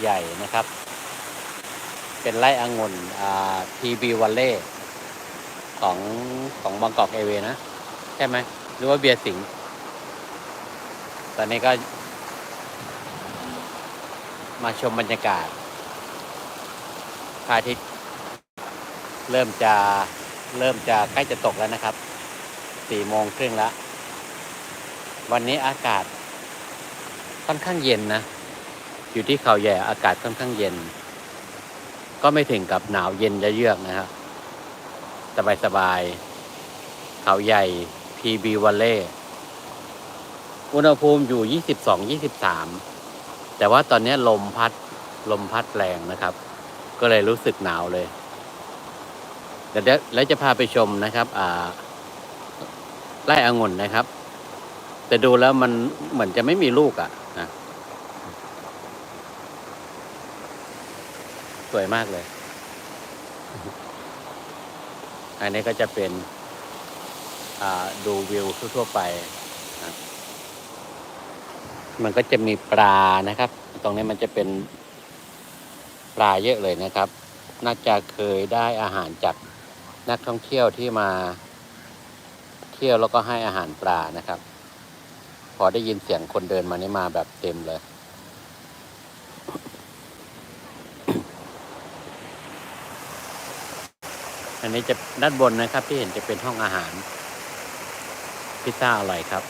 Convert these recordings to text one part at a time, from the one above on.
ใหญ่นะครับ เป็นไร่องุ่นอ่าทีบีวัลเล่ของของบางกอกเอเวนะ ใช่ไหมหรือว่าเบียร์สิงห์ตอนนี้ก็ มาชมบรรยากาศพระอาทิตย์เริ่มจะเริ่มจะใกล้จะตกแล้วนะครับ สี่โมงครึ่งแล้ว วันนี้อากาศค่อนข้างเย็นนะ อยู่ที่เขาใหญ่อากาศค่อนข้างเย็น ก็ไม่ถึงกับหนาวเย็นจะเยือกนะครับสบายสบายๆเขาใหญ่ PB วัลเล่อุณหภูมิอยู่ 22-23 แต่ว่าตอนนี้ลมพัดลมพัดแรงนะครับ ก็เลยรู้สึกหนาวเลยเดี๋ยวแล้วจะพาไปชมนะครับอ่าไร่องุ่นนะครับ แต่ดูแล้วมันเหมือนจะไม่มีลูกอะ่ะนะ สวยมากเลย อันนี้ก็จะเป็นดูวิวทั่วๆไปนะมันก็จะมีปลานะครับ ตรงนี้มันจะเป็นปลาเยอะเลยนะครับ น่าจะเคยได้อาหารจากนักท่องเที่ยวที่มา เที่ยวแล้วก็ให้อาหารปลานะครับ พอได้ยินเสียงคนเดินมานี่มาแบบเต็มเลย อันนี้จะด้านบนนะครับ ที่เห็นจะเป็นห้องอาหาร พิซซ่าอร่อยครับ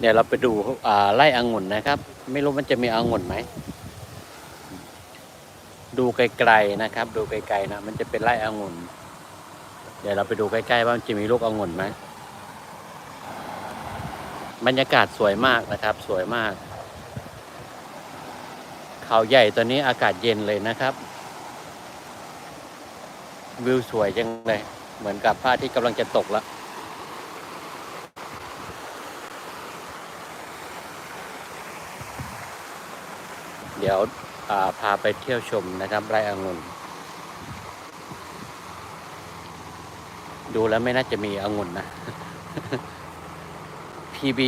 เดี๋ยวเราไปดูไร่องุ่นนะครับ ไม่รู้มันจะมีองุ่นไหม ดูไกลๆนะครับ ดูไกลๆนะ มันจะเป็นไร่องุ่น เดี๋ยวเราไปดูใกล้ๆว่ามันจะมีลูกองุ่นไหมบรรยากาศสวยมากนะครับ สวยมาก เขาใหญ่ตอนนี้อากาศเย็นเลยนะครับ วิวสวยจังเลย เหมือนกับพระอาทิตย์กำลังจะตกแล้วเดี๋ยวพาไปเที่ยวชมนะครับไร่องุ่น ดูแล้วไม่น่าจะมีองุ่นนะ PB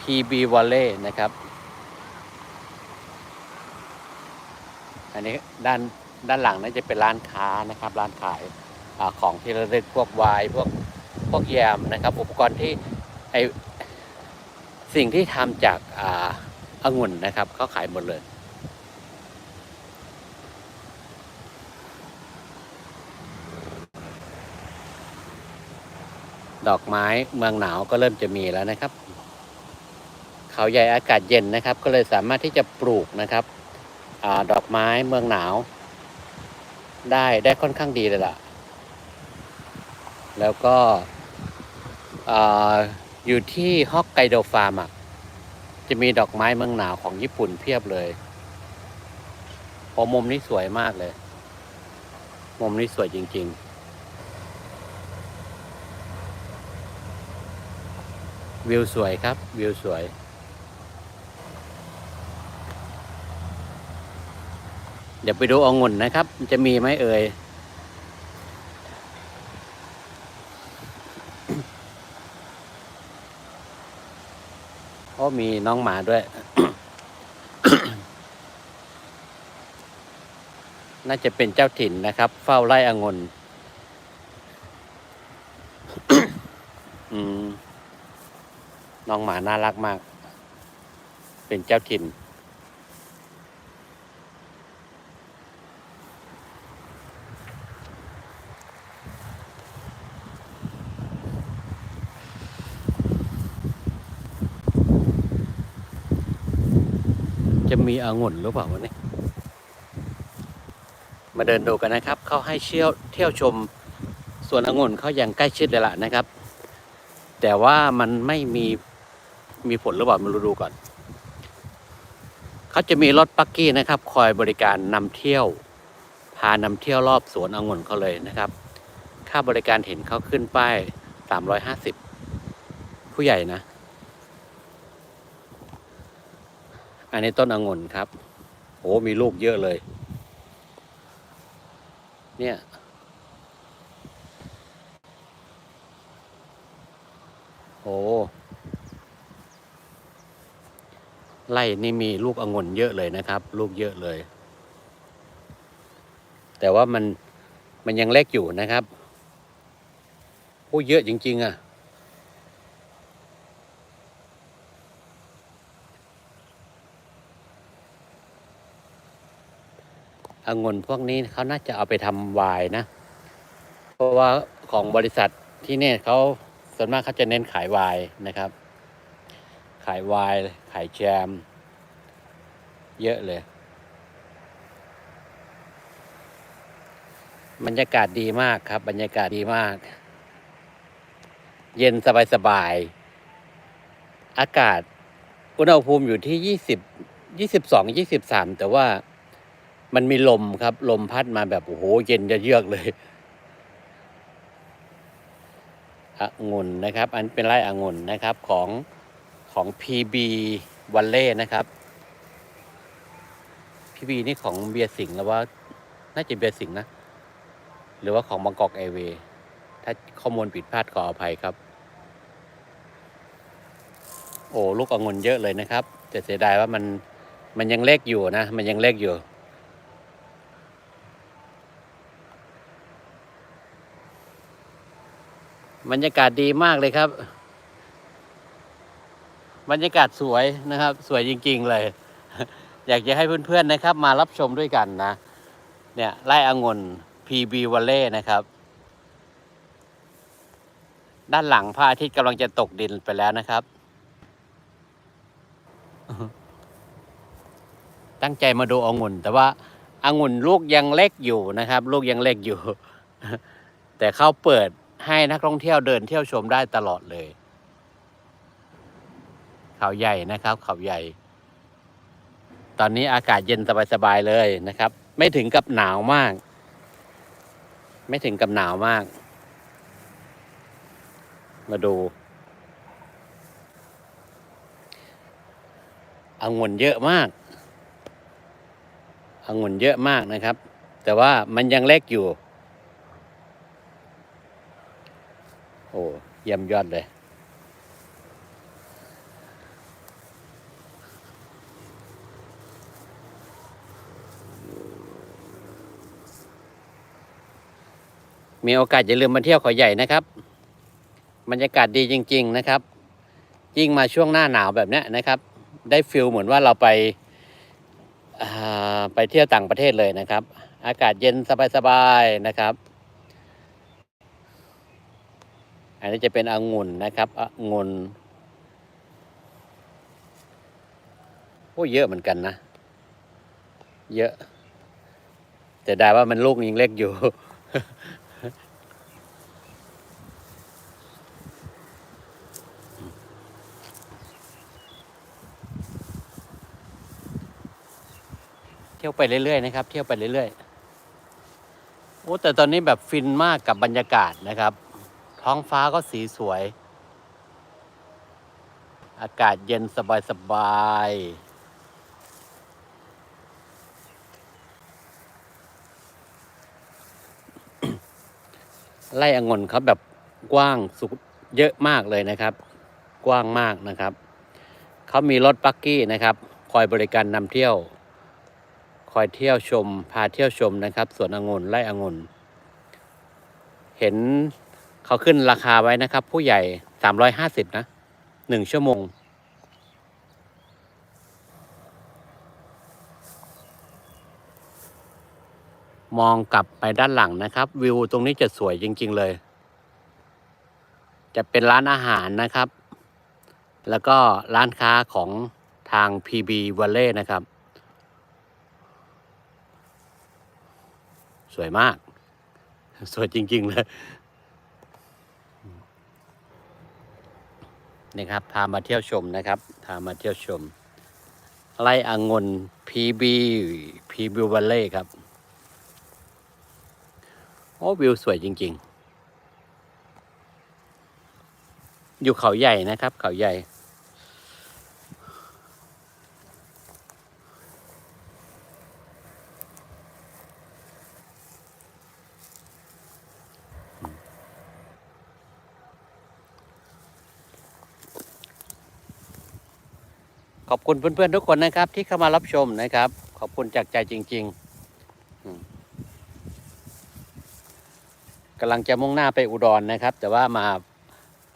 PB v a l l e y นะครับ อันนี้ด้านด้านหลังน่าจะเป็นร้านค้านะครับ ร้านขายอของที่ระลึกพวกวน์พวกพวกแยมนะครับ อุปกรณ์ที่ไอสิ่งที่ทำจากอ่าองุ่นนะครับเขาขายหมดเลย ดอกไม้เมืองหนาวก็เริ่มจะมีแล้วนะครับ เขาใหญ่อากาศเย็นนะครับ ก็เลยสามารถที่จะปลูกนะครับอดอกไม้เมืองหนาว ได้ได้ค่อนข้างดีเลยล่ะ แล้วก็ออยู่ที่ฮอกไกโดฟาร์มอะจะมีดอกไม้เมืองหนาวของญี่ปุ่นเพียบเลยโอ้มุมนี้สวยมากเลย มุมนี้สวยจริง ๆ วิวสวยครับ วิวสวย เดี๋ยวไปดูองุ่นนะครับ จะมีไหมเอ่ยโอ้มีน้องหมาด้วย น่าจะเป็นเจ้าถิ่นนะครับ เฝ้าไร่องุ่นอืม น้องหมาน่ารักมาก เป็นเจ้าถิ่น จะมีองุ่นหรือเปล่าวะเนี่ยมาเดินดูกันนะครับ เขาให้เที่ยวเที่ยวชมสวนองุ่นเขาอย่างใกล้ชิดเลยล่ะนะครับ แต่ว่ามันไม่มี มีผลหรือเปล่ามาดูก่อน เขาจะมีรถปักกี้นะครับ คอยบริการนำเที่ยว พานำเที่ยวรอบสวนองุ่นเขาเลยนะครับ ค่าบริการเห็นเขาขึ้นป้ายสามร้อยห้าสิบผู้ใหญ่นะ อันนี้ต้นองุ่นครับโอ้มีลูกเยอะเลย เนี่ยโอ้ ไล่นี่มีลูกองุ่นเยอะเลยนะครับ ลูกเยอะเลย แต่ว่ามันมันยังเล็กอยู่นะครับโอ้เยอะจริง ๆ อะ องุ่นพวกนี้เขาน่าจะเอาไปทำไวน์นะ เพราะว่าของบริษัทที่เนี่ยเขาส่วนมากเขาจะเน้นขายไวน์นะครับ ขายไวน์ขายแจม เยอะเลย บรรยากาศดีมากครับ บรรยากาศดีมาก เย็นสบายๆอากาศอุณหภูมิอยู่ที่ยี่สิบยี่สิบสองยี่สิบสามแต่ว่ามันมีลมครับ ลมพัดมาแบบ โอ้โห เย็นจะเยือกเลยองุ่นนะครับ อันเป็นไร่องุ่นนะครับของ ของ PB วันเล่นะครับ PB นี่ของเบียร์สิงห์แล้วว่า น่าจะเบียร์สิงห์นะ หรือว่าของบางกอกแอร์เวย์ถ้าข้อมูลผิดพลาดขออภัยครับ โอ้ลูกองุ่นเยอะเลยนะครับแต่เสียดายว่ามันมันยังเล็กอยู่นะ มันยังเล็กอยู่บรรยากาศดีมากเลยครับ บรรยากาศสวยนะครับ สวยจริง ๆ เลย อยากจะให้เพื่อนๆนะครับ มารับชมด้วยกันนะ เนี่ยไร่องุ่น PB v a l l e y นะครับ ด้านหลังพระอาทิตย์กำลังจะตกดินไปแล้วนะครับ ตั้งใจมาดูองุ่น แต่ว่าองุ่นลูกยังเล็กอยู่นะครับ ลูกยังเล็กอยู่ แต่เขาเปิดให้นักท่องเที่ยวเดินเที่ยวชมได้ตลอดเลย เขาใหญ่นะครับ เขาใหญ่ ตอนนี้อากาศเย็นสบายๆเลยนะครับ ไม่ถึงกับหนาวมาก ไม่ถึงกับหนาวมาก มาดูองุ่นเยอะมากองุ่นเยอะมากนะครับ แต่ว่ามันยังเล็กอยู่ โอ้เยี่ยมยอดเลย มีโอกาสอย่าลืมมาเที่ยวเขาใหญ่นะครับบรรยากาศดีจริง ๆนะครับ ยิ่งมาช่วงหน้าหนาวแบบนี้นะครับ ได้ฟิลเหมือนว่าเราไปไปเที่ยวต่างประเทศเลยนะครับ อากาศเย็นสบายๆนะครับ อันนี้จะเป็นองุ่นนะครับองุ่นโอ้เยอะเหมือนกันนะ เยอะ แต่ได้ว่ามันลูกยังเล็กอยู่ ที่ยวไปเรื่อยๆนะครับ เที่ยวไปเรื่อยๆโอ้แต่ตอนนี้แบบฟินมากกับบรรยากาศนะครับ ท้องฟ้าก็สีสวย อากาศเย็นสบายๆไล่องุ่นเขาแบบกว้างสุดเยอะมากเลยนะครับ กว้างมากนะครับ เขามีรถปักกี้นะครับ คอยบริการนำเที่ยว คอยเที่ยวชม พาเที่ยวชมนะครับสวนองุ่นไร่องุ่น เห็นเขาขึ้นราคาไว้นะครับ ผู้ใหญ่สามร้อยห้าสิบนะหนึ่งชั่วโมง มองกลับไปด้านหลังนะครับ วิวตรงนี้จะสวยจริง ๆ เลย จะเป็นร้านอาหารนะครับ แล้วก็ร้านค้าของทาง PB Valley นะครับ สวยมาก สวยจริง ๆ เลยนี่ครับพามาเที่ยวชมนะครับพามาเที่ยวชมไร่องุ่น PB PB Valley ครับ โอ้วิวสวยจริง ๆ อยู่เขาใหญ่นะครับ เขาใหญ่ ขอบคุณเพื่อนๆทุกคนนะครับ ที่เข้ามารับชมนะครับ ขอบคุณจากใจจริงๆกำลังจะมุ่งหน้าไปอุดรนะครับ แต่ว่ามา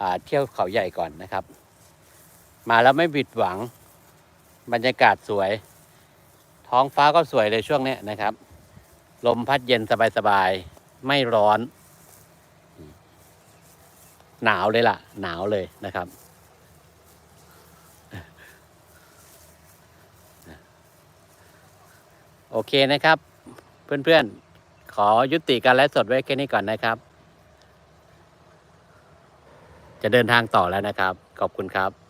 าเที่ยวเขาใหญ่ก่อนนะครับ มาแล้วไม่ผิดหวัง บรรยากาศสวย ท้องฟ้าก็สวยเลยช่วงนี้นะครับ ลมพัดเย็นสบายๆไม่ร้อน หนาวเลยล่ะ หนาวเลยนะครับ โอเคนะครับ เพื่อนๆ ขอยุติการไลฟ์สดไว้แค่นี้ก่อนนะครับ จะเดินทางต่อแล้วนะครับ ขอบคุณครับ